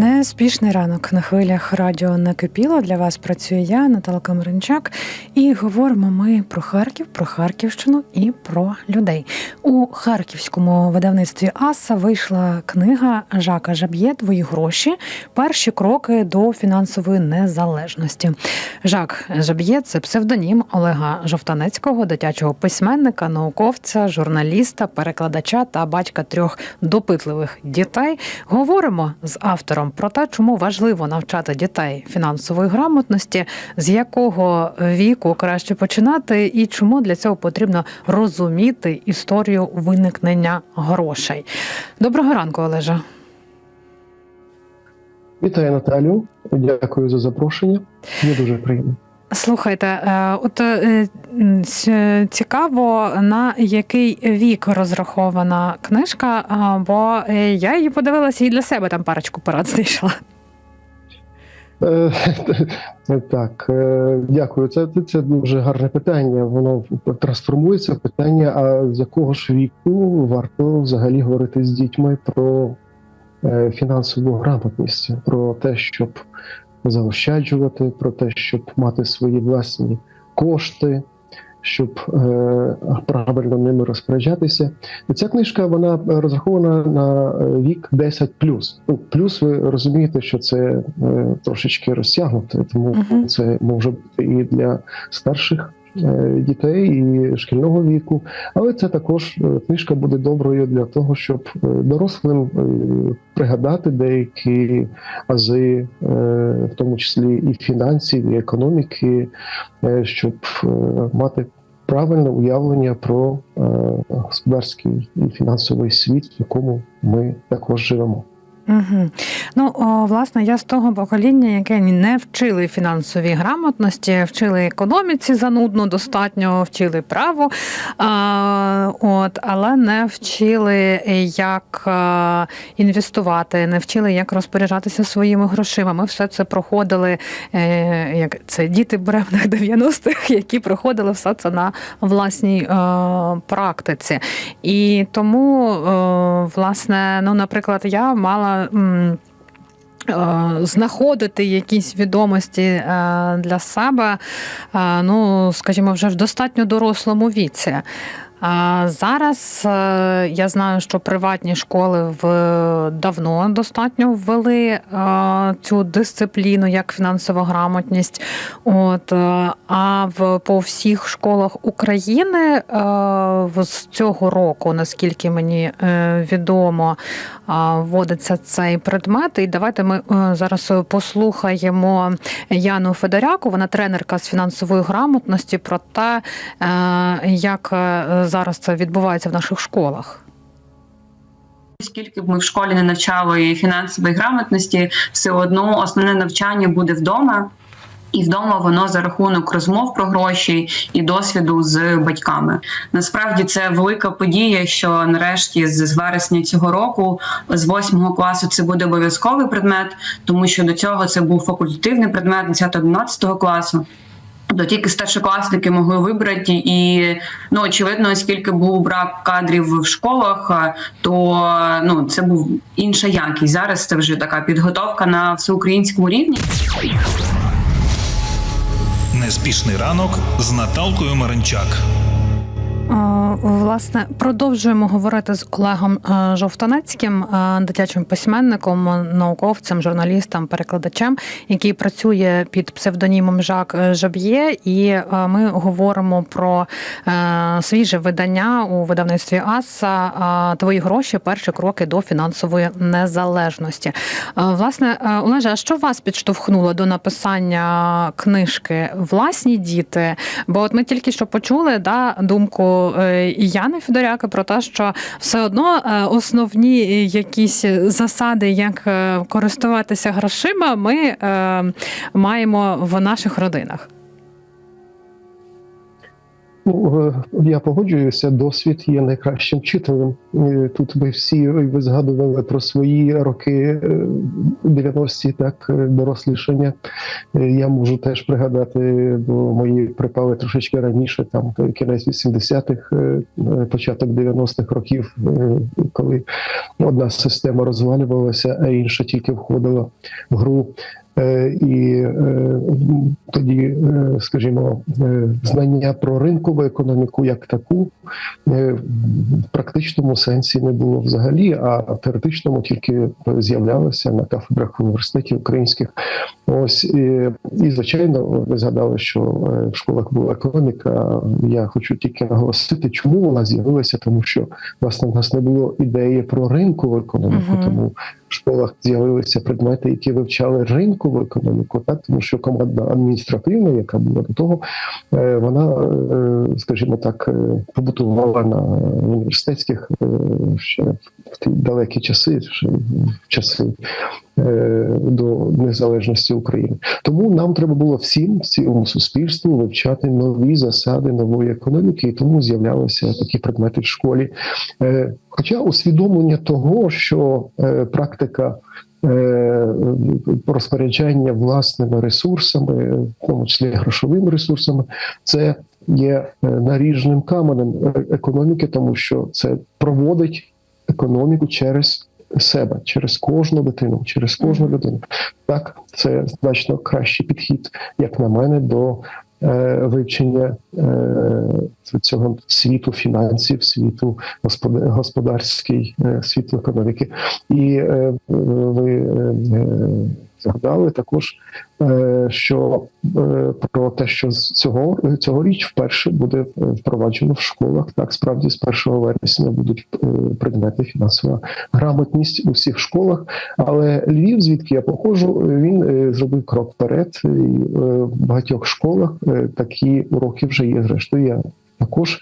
Неспішний ранок на хвилях радіо накипіло. Для вас працює я, Наталка Маринчак, і говоримо ми про Харків, про Харківщину і про людей. У харківському видавництві Аса вийшла книга Жака Жаб'є Твої гроші. Перші кроки до фінансової незалежності. Жак Жаб'є це псевдонім Олега Жовтанецького, дитячого письменника, науковця, журналіста, перекладача та батька трьох допитливих дітей. Говоримо з автором про те, чому важливо навчати дітей фінансової грамотності, з якого віку краще починати, і чому для цього потрібно розуміти історію виникнення грошей. Доброго ранку, Олежа. Вітаю Наталю, дякую за запрошення. Мені дуже приємно. Слухайте, е, от е, ц- цікаво, на який вік розрахована книжка, бо е, я її подивилася і для себе там парочку порад знайшла. Е, Так, е, дякую. Це, це дуже гарне питання. Воно трансформується. Питання: а з якого ж віку варто взагалі говорити з дітьми про е, фінансову грамотність, про те, щоб заощаджувати, про те, щоб мати свої власні кошти, щоб е, правильно ними розпоряджатися. І ця книжка вона розрахована на е, вік 10 Ну, плюс ви розумієте, що це е, трошечки розтягнуто, тому Мгм. це може бути і для старших. Е, Дітей і шкільного віку, але це також е, книжка буде доброю для того, щоб е, дорослим пригадати деякі ази, в тому числі і фінансів, і економіки, щоб мати правильне уявлення про господарський і фінансовий світ, в якому ми також живемо. Угу. Ну, о, власне, я з того покоління, яке не вчили фінансовій грамотності, вчили економіці занудно, достатньо вчили право, а, от, але не вчили, як е, інвестувати, не вчили, як розпоряджатися своїми грошима. Ми все це проходили, е, як це діти бревних 90-х, які проходили все це на власній е, практиці. І тому, власне, ну, наприклад, я мала. Е, Знаходити якісь відомості е, для себе, е, ну скажімо, вже в достатньо дорослому віці. Зараз е, я знаю, що приватні школи в давно достатньо ввели е, цю дисципліну як фінансова грамотність. От е, а в по всіх школах України з цього року, наскільки мені відомо, вводиться цей предмет. І давайте ми зараз послухаємо Яну Федоряку. Вона тренерка з фінансової грамотності про те, як зараз це відбувається в наших школах. Скільки б ми в школі не навчали фінансової грамотності, все одно основне навчання буде вдома. І вдома воно за рахунок розмов про гроші і досвіду з батьками. Насправді це велика подія, що нарешті з вересня цього року, з восьмого класу, це буде обов'язковий предмет, тому що до цього це був факультативний предмет 10-11 класу. Тобто тільки старшокласники могли вибрати, і ну очевидно, оскільки був брак кадрів в школах, то ну це був інша якість. Зараз це вже така підготовка на всеукраїнському рівні. Неспішний ранок з Наталкою Маринчак. Е, Власне, продовжуємо говорити з Олегом е, Жовтанецьким, е, дитячим письменником, науковцем, журналістом, перекладачем, який працює під псевдонімом Жак Жаб'є. І ми говоримо про свіже видання у видавництві Аса Твої гроші перші кроки до фінансової незалежності. Власне, Олеже, а що вас підштовхнуло до написання книжки Власні діти? Бо от ми тільки що почули да, думку е, і Яни Федоряки про те, що все одно е, основні якісь засади, як е, користуватися грошима, ми маємо в наших родинах. Ну, е, я погоджуюся, досвід є найкращим вчителем. Е, Тут ви всі ви згадували про свої роки е, 90-ті, так, е, дорослішання. Е, Я можу теж пригадати, бо мої припали трошечки раніше, там е, кінець 80-х, е, е, початок 90-х років, е, коли одна система розвалювалася, а інша тільки входила в гру. Е, І е, тоді, е, скажімо, знання про ринкову економіку як таку в практичному сенсі не було взагалі, а в теоретичному тільки з'являлося на кафедрах університетів українських. Ось і, і звичайно, ви згадали, що в школах була економіка. Я хочу тільки наголосити, чому вона з'явилася, тому що власне в нас не було ідеї про ринкову економіку, Мгм. тому в школах з'явилися предмети, які вивчали ринкову економіку, так тому що команда адміністративна, яка була до того, е, вона, е, скажімо так, е, побутувала на університетських ще в ті далекі часи, ще в часи до незалежності України. Тому нам треба було всім цілому суспільству вивчати нові засади нової економіки, і тому з'являлися такі предмети в школі. Е, Хоча усвідомлення того, що е, практика е, розпоряджання власними ресурсами, в тому числі грошовими ресурсами, це є е, наріжним каменем е, економіки, тому що це проводить економіку через себе, через кожну дитину, через кожну людину. Так, це значно кращий підхід, як на мене, до е, вивчення е, цього світу фінансів, світу господарський, е, світу економіки. І е, ви е, е, згадали також, е, що е, про те, що цього цьогоріч вперше буде е, впроваджено в школах. Так, справді з 1 вересня будуть предмети фінансова грамотність у всіх школах. Але Львів, звідки я походжу, він зробив крок вперед. І в багатьох школах такі уроки вже є. Зрештою, я також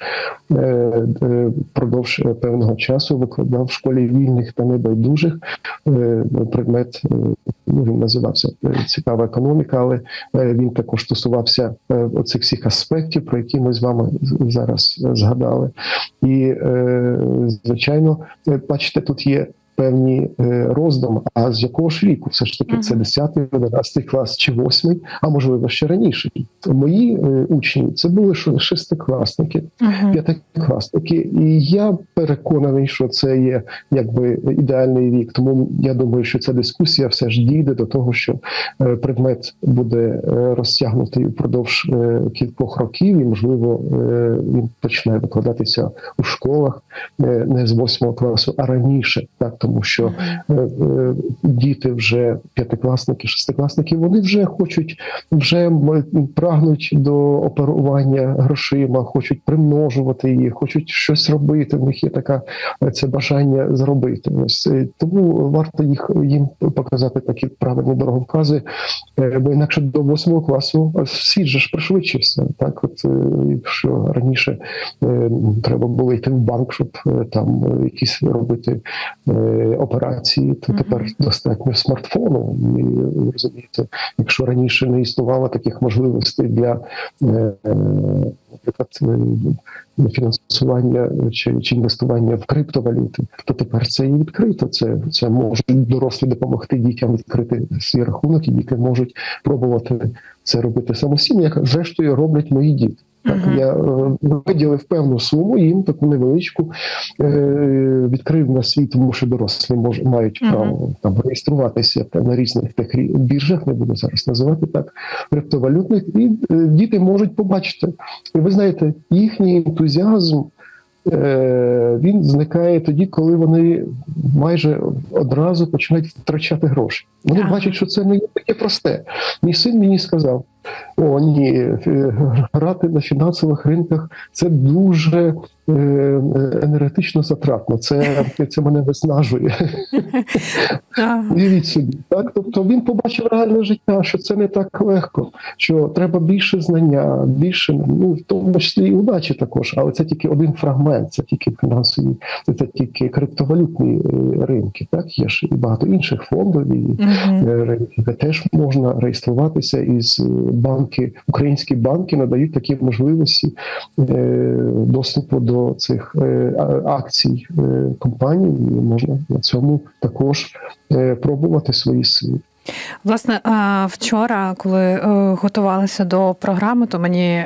е, е, впродовж певного часу викладав в школі вільних та небайдужих е, предмет. е, Ну, він називався е, цікава економіка, але е, він також стосувався е, оцих всіх аспектів, про які ми з вами зараз е, згадали. І е, звичайно, е, бачите, тут є. Певні е, роздуми, а з якого ж віку? Все ж таки, це Мгм. 10, 11 клас чи 8, а можливо ще раніше. Мої е, учні це були шестикласники, п'ятикласники, і я переконаний, що це є якби ідеальний вік. Тому я думаю, що ця дискусія все ж дійде до того, що е, предмет буде розтягнутий впродовж кількох років, і можливо він почне викладатися у школах не з восьмого класу, а раніше, так тому що е, е, діти вже п'ятикласники, шестикласники, вони вже хочуть, вже прагнуть до оперування грошима, хочуть примножувати їх, хочуть щось робити. В них є така е, це бажання зробити. Ось тому варто їх їм показати такі правильні дороговкази, бо інакше до восьмого класу світ же ж пришвидшився. Так, от якщо раніше треба було йти в банк, щоб там якісь робити операції, то тепер достатньо смартфону. І розумієте, якщо раніше не існувало таких можливостей для е, наприклад, е, фінансування чи, чи інвестування в криптовалюти, то тепер це і відкрито. Це, це можуть дорослі допомогти дітям відкрити свій рахунок, і діти можуть пробувати це робити самостійно, як зрештою роблять мої діти. Так, я е, виділив певну суму, їм таку невеличку е, відкрив на світ, тому що дорослі мож, мають право там реєструватися та на різних тих біржах, не буду зараз називати так, криптовалютних, і е, діти можуть побачити. І ви знаєте, їхній ентузіазм. Він зникає тоді, коли вони майже одразу починають втрачати гроші. Вони бачать, що це не таке просте. Мій син мені сказав: о, ні, е, грати на фінансових ринках це дуже е, енергетично затратно. Це, це мене виснажує. Так. Собі, так тобто він побачив реальне життя, що це не так легко, що треба більше знання, більше ну в тому числі і удачі також, але це тільки один фрагмент, це тільки фінансові, це тільки криптовалютні е, ринки. Так є ж і багато інших фондів і Мгм. е, ринків, де теж можна реєструватися із е, банки, українські банки надають такі можливості е, доступу до цих е, акцій е, компаній, і можна на цьому також пробувати свої сили. Власне, вчора, коли готувалися до програми, то мені.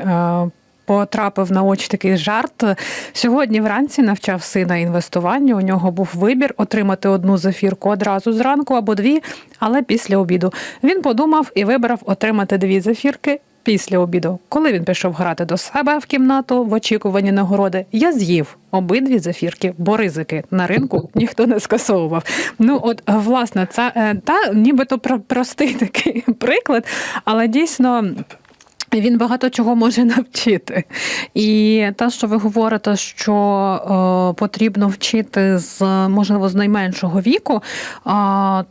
Потрапив на очі такий жарт. Сьогодні вранці навчав сина інвестуванню. У нього був вибір отримати одну зефірку одразу зранку або дві, але після обіду. Він подумав і вибрав отримати дві зефірки після обіду. Коли він пішов грати до себе в кімнату в очікуванні нагороди, я з'їв обидві зефірки, бо ризики на ринку ніхто не скасовував. Ну от власне, це е, та нібито про- простий такий приклад, але дійсно. Він багато чого може навчити. І те, що ви говорите, що е, потрібно вчити з можливо з найменшого віку, е,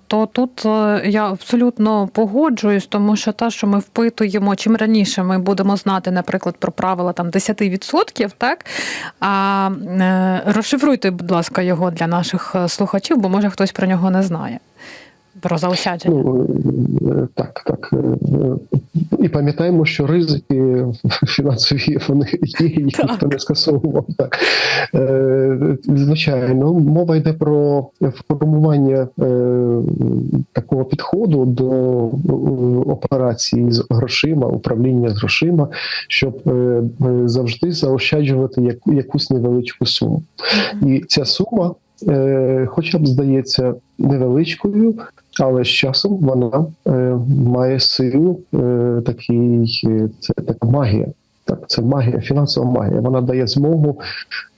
то тут е, я абсолютно погоджуюсь, тому що те, що ми впитуємо, чим раніше ми будемо знати, наприклад, про правила там 10%, так а е, розшифруйте, будь ласка, його для наших е, слухачів, бо може хтось про нього не знає. Про заощадження. Ну е, так, так. е, е, І пам'ятаємо, що ризики фінансові вони є, їх ніхто не скасовував. Так. Е, Звичайно, мова йде про формування е, такого підходу до е, операції з грошима, управління з грошима, щоб е, е, завжди заощаджувати яку- якусь невеличку суму. І ця сума, е, хоча б здається невеличкою, але з часом вона е, має силу, е, такий, е, це така магія. Так, це магія, фінансова магія. Вона дає змогу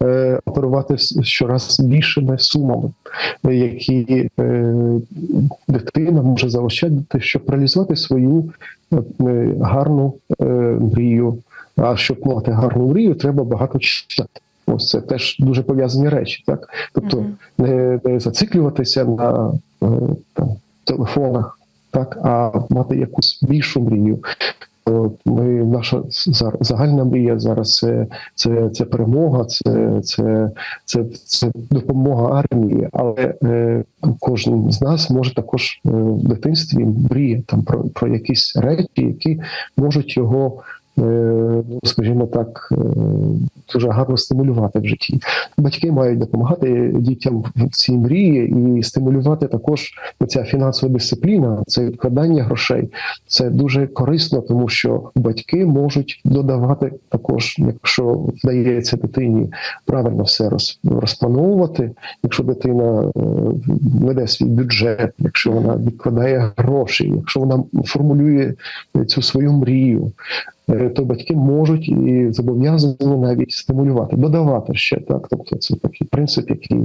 е, оперувати щораз більшими сумами, які е, дитина може заощадити, щоб реалізувати свою е, гарну е, мрію. А щоб мати гарну мрію, треба багато читати. Ось це теж дуже пов'язані речі, так тобто Мгм. не, не зациклюватися на е, там, телефонах, так, а мати якусь більшу мрію. Ми наша за- загальна мрія зараз це, це, це перемога, це, це, це, це допомога армії. Але е, кожен з нас може також е, в дитинстві мріє там про, про якісь речі, які можуть його. Е, Скажімо так, е, дуже гарно стимулювати в житті. Батьки мають допомагати дітям в цій мрії і стимулювати також ця фінансова дисципліна, це відкладання грошей. Це дуже корисно, тому що батьки можуть додавати також, якщо вдається дитині правильно все роз, розплановувати. Якщо дитина е, веде свій бюджет, якщо вона відкладає гроші, якщо вона формулює цю свою мрію. Е, То батьки можуть і зобов'язані навіть стимулювати, додавати ще так. Тобто це такий принцип, який е,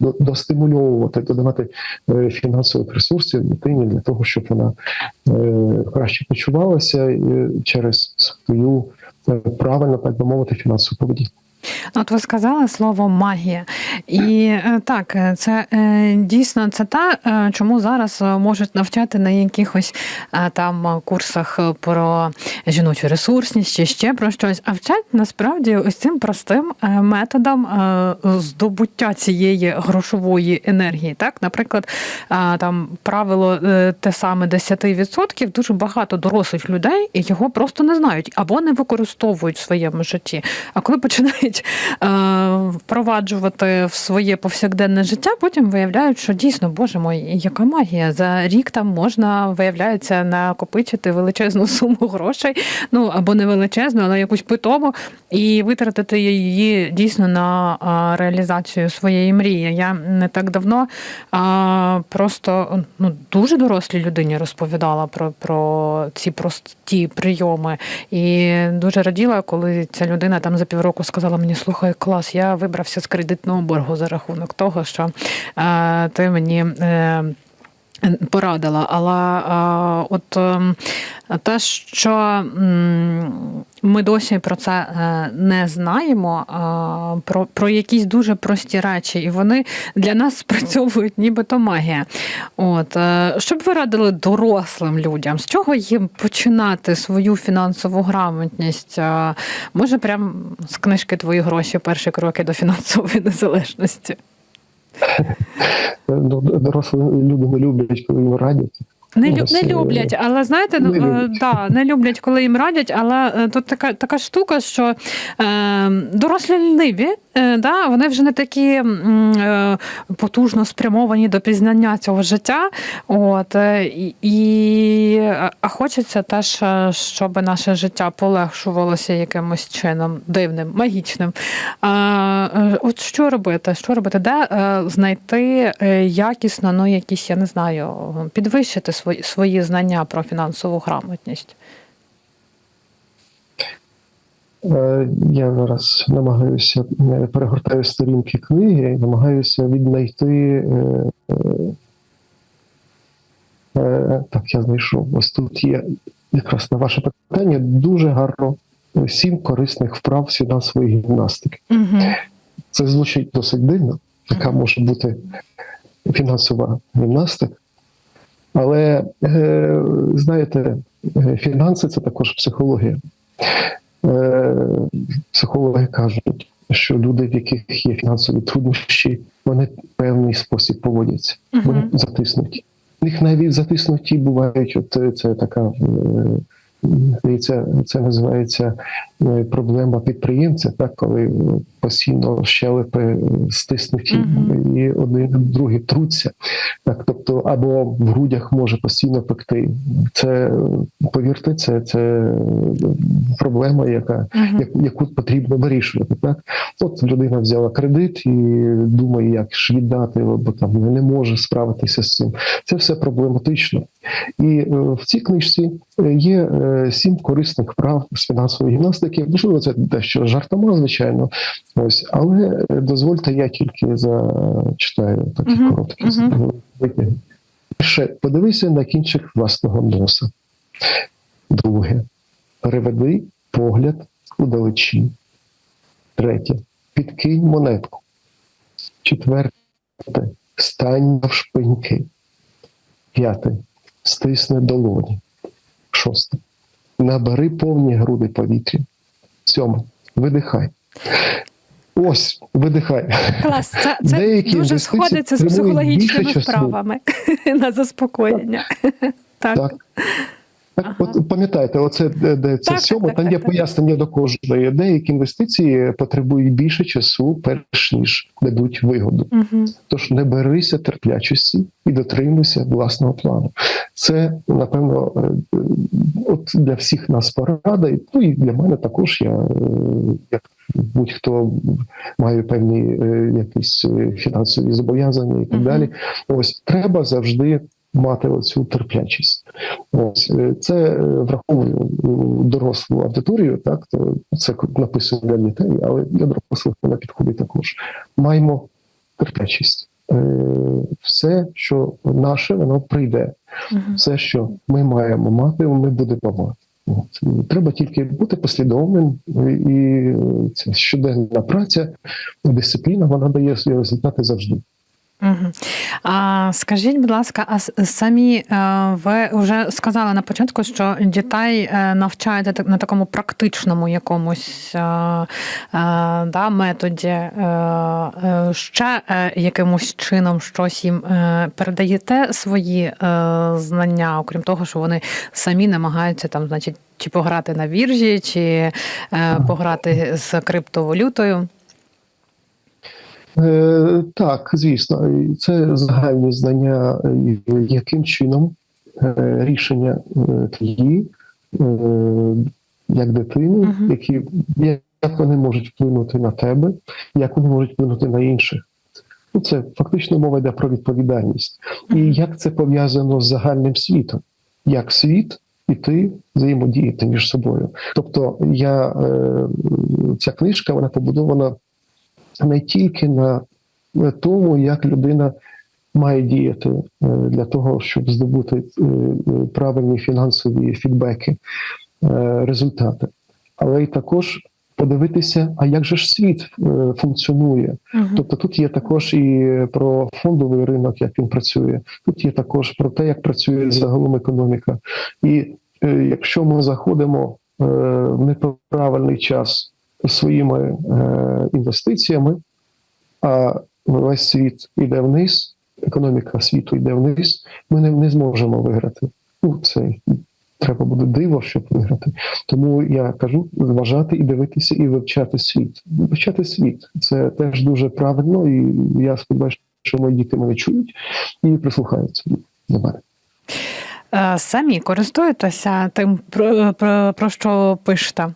до- достимульовувати, додавати е, фінансових ресурсів дитині для того, щоб вона краще почувалася через свою правильно, так би мовити, фінансову поведінку. Ну, От ви сказали слово магія, і е, так, е, це е, дійсно це та, чому зараз можуть навчати на якихось там курсах про жіночу ресурсність чи ще про щось, а вчать насправді ось цим простим методом здобуття цієї грошової енергії. Так, наприклад, там правило те саме 10%, дуже багато дорослих людей його просто не знають або не використовують в своєму житті. А коли починають е, впроваджувати в своє повсякденне життя, потім виявляють, що дійсно, боже мой, яка магія. За рік там можна, виявляється, накопичити величезну суму грошей, ну або не величезну, але якусь питому, і витратити її дійсно на реалізацію своєї мрії. Я не так давно просто ну, дуже дорослій людині розповідала про, про ці прості прийоми. І дуже раділа, коли ця людина там за півроку сказала мені: слухай, клас, я вибрався з кредитного боргу за рахунок того, що е, ти мені. Е, Порадила, але а, от ем, те, що ми досі про це е, не знаємо, а, про, про якісь дуже прості речі, і вони для нас спрацьовують нібито магія. От е, що б ви радили дорослим людям, з чого їм починати свою фінансову грамотність? Е, Може, прям з книжки Твої гроші перші кроки до фінансової незалежності. Ну, Дорослі люди не люблять, коли їм радять. Не, лю- не е, люблять, але знаєте, ну, не е, люблять. да, не люблять, коли їм радять, але е, тут така, така штука, що е, дорослі ліниві, е, да, вони вже не такі е, потужно спрямовані до пізнання цього життя. От, е, і, і, а хочеться теж, е, щоб наше життя полегшувалося якимось чином дивним, магічним. Е, от що робити? Що робити? Де е, знайти е, якісно, ну якісь, я не знаю, підвищити свої, свої знання про фінансову грамотність? Е, Я зараз намагаюся перегортаю сторінки книги, намагаюся віднайти. е, е, Так, я знайшов. Ось тут є якраз на ваше питання дуже гарно сім корисних вправ з фінансової гімнастики. Угу. Це звучить досить дивно, яка може бути фінансова гімнастика. Але е, знаєте, фінанси це також психологія. Е, психологи кажуть, що люди, в яких є фінансові труднощі, вони в певний спосіб поводяться. Вони затиснуті. У них навіть затиснуті бувають. От це така е, здається, це називається проблема підприємця, так коли постійно щелепи стиснуті Мгм. і один другий труться. Так, тобто, або в грудях може постійно пекти. Це повірте, це, це проблема, яка яку, яку потрібно вирішувати. Так, от людина взяла кредит і думає, як ж віддати, бо там не може справитися з цим. Це все проблематично. І е, в цій книжці е, є е, сім корисних прав з фінансової гімнастики. Можливо, це дещо жартома, звичайно. Ось, але е, дозвольте, я тільки зачитаю такі Мгм, короткі мгм. витяги. Перше, подивися на кінчик власного носа. Друге, переведи погляд удалечі. Третє. Підкинь монетку. Четверте. Стань навшпиньки. П'яте. Стисни долоні. Шосте. Набери повні груди повітря. Сьоме. Видихай. Ось, видихай. Клас, це, це Деякі дуже сходиться з психологічними вправами на заспокоєння. Так. Так. Так, Ага. от пам'ятаєте, оце де, де це Так, сьоме, так, там так, є так. пояснення до кожної. Деякі інвестиції потребують більше часу, перш ніж дадуть вигоду. Угу. Тож не берися терплячості і дотримуйся власного плану. Це напевно е, от для всіх нас порада, і, ну і для мене також. Я е, як будь-хто має певні е, якісь е, фінансові зобов'язання і так Мгм. далі. Ось треба завжди. Мати оцю терплячість, ось е, це е, враховую дорослу аудиторію. Так то це написано для дітей, але для дорослих вона підходить також. Маємо терплячість. Е, Все, що наше, воно прийде. Все, що ми маємо мати, ми будемо мати. От. Треба тільки бути послідовним, і ця щоденна праця, дисципліна, вона дає свої результати завжди. Угу. А скажіть, будь ласка, а самі е, ви вже сказали на початку, що дітей е, навчаєте на такому практичному якомусь е, да, методі, ще якимось чином щось їм передаєте свої знання, окрім того, що вони самі намагаються там, значить, чи пограти на біржі, чи пограти з криптовалютою. Е, так, звісно, це загальні знання, е, яким чином е, рішення е, твої, е, як дитини, які як вони можуть вплинути на тебе, як вони можуть вплинути на інших. Ну, це фактично мова йде про відповідальність. І як це пов'язано з загальним світом, як світ і ти взаємодіяти між собою. Тобто, я ця книжка вона побудована не тільки на тому, як людина має діяти е, для того, щоб здобути е, е, правильні фінансові фідбеки, результати, але й також подивитися, а як же ж світ функціонує. Мгм. Тобто тут є також і про фондовий ринок, як він працює. Тут є також про те, як працює загалом економіка. І е, якщо ми заходимо е, в неправильний час своїми е, інвестиціями, а весь світ іде вниз, економіка світу йде вниз, ми не, не зможемо виграти. Ну, це треба буде диво, щоб виграти. Тому я кажу зважати і дивитися, і вивчати світ. Вивчати світ це теж дуже правильно, і я сподіваюся, що мої діти мене чують і прислухаються до мене. Е, Самі користуєтеся тим, про, про, про що пишете?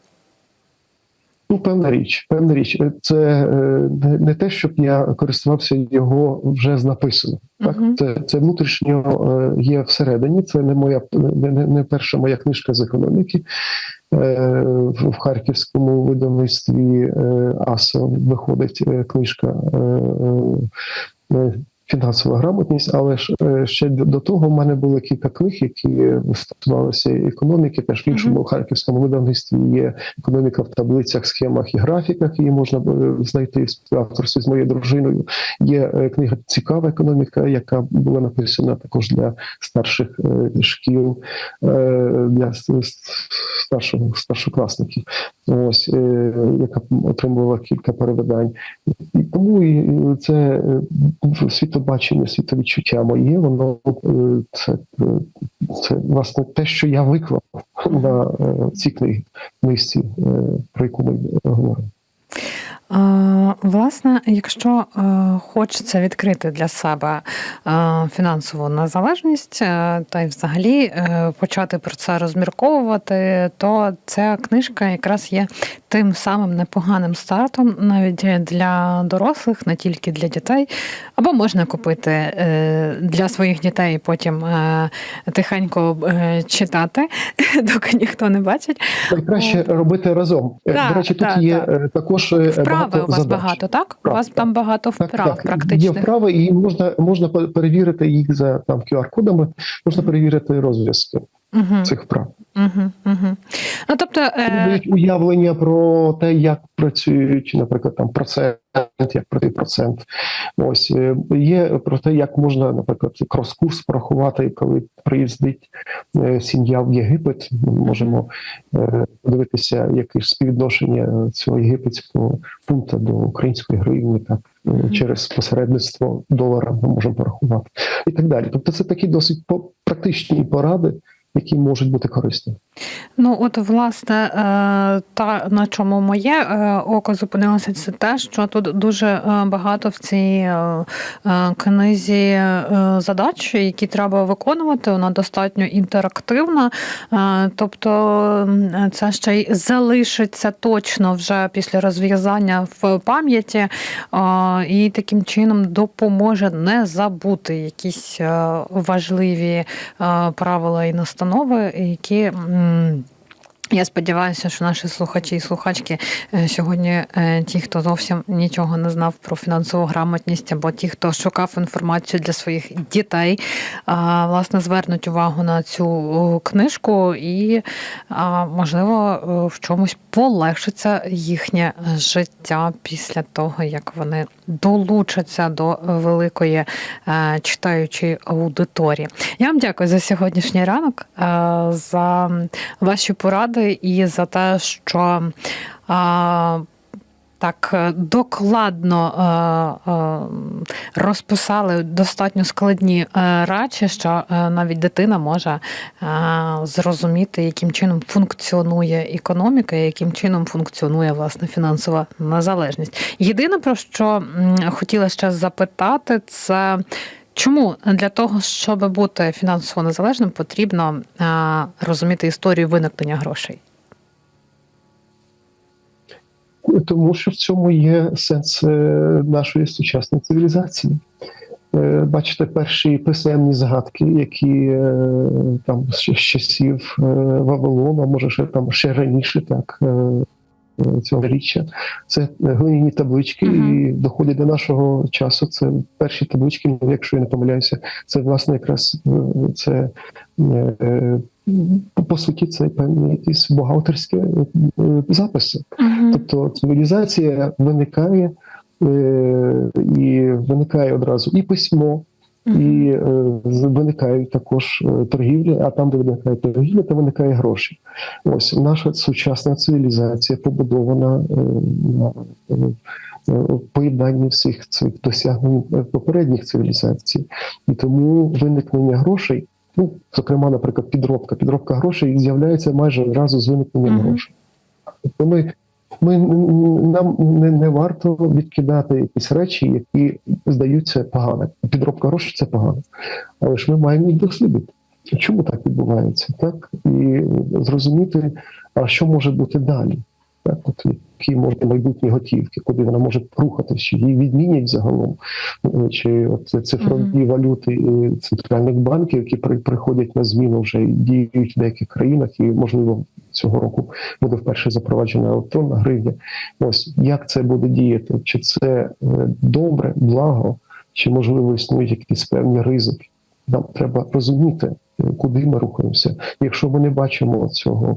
Ну, певна річ, певна річ. Це е, не, те, щоб я користувався його вже з написано. Так, Мгм. це, це внутрішньо е, є всередині. Це не моя не, не, не перша моя книжка з економіки. Е, В в харківському видавництві е, АСО виходить е, книжка е, е, фінансова грамотність, але ж е, ще до того в мене було кілька книг, які стосувалися економіки. Теж в іншому харківському видавництві є економіка в таблицях, схемах і графіках. Її можна е, знайти в співавторстві з моєю дружиною. Є е, книга Цікава економіка, яка була написана також для старших шкіл, для старшого старшокласників. Ось яка отримувала кілька перевидань. І тому і це е, світобачення, світовідчуття моє, воно е, це, е, це власне те, що я виклав на цій ці книжці, е, про яку ми говоримо. Е, Власне, якщо е, хочеться відкрити для себе е, фінансову незалежність та й взагалі почати про це розмірковувати, то ця книжка якраз є тим самим непоганим стартом навіть для дорослих, не тільки для дітей. Або можна купити для своїх дітей і потім тихенько читати, доки ніхто не бачить. Найкраще робити разом. Так, До речі, тут так, є е, також е, Вправи у вас задач. багато, так? У вас так. там багато вправ так. практичних. Є вправи, і можна можна пе- перевірити їх за там QR-кодами, можна перевірити розв'язки Угу, цих вправ. угу, угу. Ну, тобто, е, уявлення про те, як працюють, наприклад, там процент, як пройти процент. Ось е, є про те, як можна, наприклад, крос-курс порахувати, коли приїздить е, сім'я в Єгипет. Ми можемо е, подивитися, яке ж співвідношення цього єгипетського фунта до української гривні, так через посередництво долара ми можемо порахувати і так далі. Тобто, це такі досить практичні поради, які можуть бути корисні. Ну от власне, е, та на чому моє е, око зупинилося, це те, що тут дуже е, багато в цій книзі задач, які треба виконувати. Вона достатньо інтерактивна. Тобто це ще й залишиться точно вже після розв'язання в пам'яті, і таким чином допоможе не забути якісь важливі правила і настанови, які. um, я сподіваюся, що наші слухачі і слухачки е, сьогодні, е, ті, хто зовсім нічого не знав про фінансову грамотність, або ті, хто шукав інформацію для своїх дітей, власне, звернуть увагу на цю книжку і, можливо, е, в чомусь полегшиться їхнє життя після того, як вони долучаться до великої е, читаючої аудиторії. Я вам дякую за сьогоднішній ранок, е, за ваші поради і за те, що а, так е, докладно е, е, розписали достатньо складні речі, що навіть дитина може зрозуміти, яким чином функціонує економіка, і яким чином функціонує власне фінансова незалежність. Єдине про що хотіла ще запитати, це. Чому для того, щоб бути фінансово незалежним, потрібно е, розуміти історію виникнення грошей? Тому що в цьому є сенс е, нашої сучасної цивілізації. Е, Бачите, перші писемні згадки, які там з часів Вавилона, може ще там ще раніше, так е, е, цього річчя, це глиняні таблички, Мгм. і доходять до нашого часу. Це перші таблички, ну, якщо я не помиляюся, це власне якраз е, це е, е, по- суті, це певні якісь бухгалтерські е, е, записи. Тобто цивілізація виникає е, і виникає одразу і письмо, і е, виникають також е, торгівлі. А там, де виникає торгівля, то виникає гроші. Ось наша сучасна цивілізація побудована е, на е, е, поєднанні всіх цих досягнень е, попередніх цивілізацій, і тому виникнення грошей. Ну, зокрема, наприклад, підробка. Підробка грошей з'являється майже одразу з виникненням Мгм. грошей. Тобто ми, нам не, не варто відкидати якісь речі, які здаються поганими. Підробка грошей це погано. Але ж ми маємо їх дослідити. Чому так відбувається? Так? І зрозуміти, а що може бути далі. Так, от які можуть майбутні готівки, куди вона може рухатися, чи її відмінять загалом, Е, чи от цифрові валюти е, центральних банків, які при, приходять на зміну вже і діють в деяких країнах, і можливо цього року буде вперше запроваджена електронна гривня. Ось як це буде діяти? Чи це е, добре, благо, чи можливо існують якісь певні ризики? Нам треба розуміти, куди ми рухаємося. Якщо ми не бачимо цього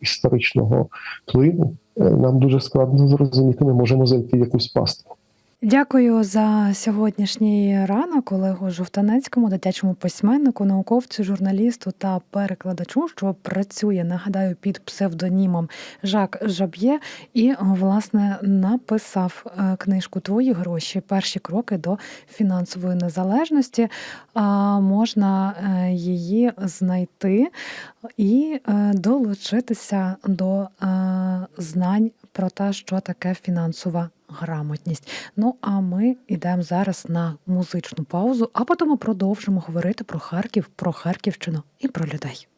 історичного впливу, е, нам дуже складно зрозуміти, ми можемо зайти в якусь пастку. Дякую за сьогоднішній ранок Олегу Жовтанецькому, дитячому письменнику, науковцю, журналісту та перекладачу, що працює, нагадаю, під псевдонімом Жак Жаб'є, і власне написав е, книжку Твої гроші. Перші кроки до фінансової незалежності. А Можна е, її знайти і е, долучитися до знань про те, що таке фінансова грамотність. Ну а ми йдемо зараз на музичну паузу, а потім продовжимо говорити про Харків, про Харківщину і про людей.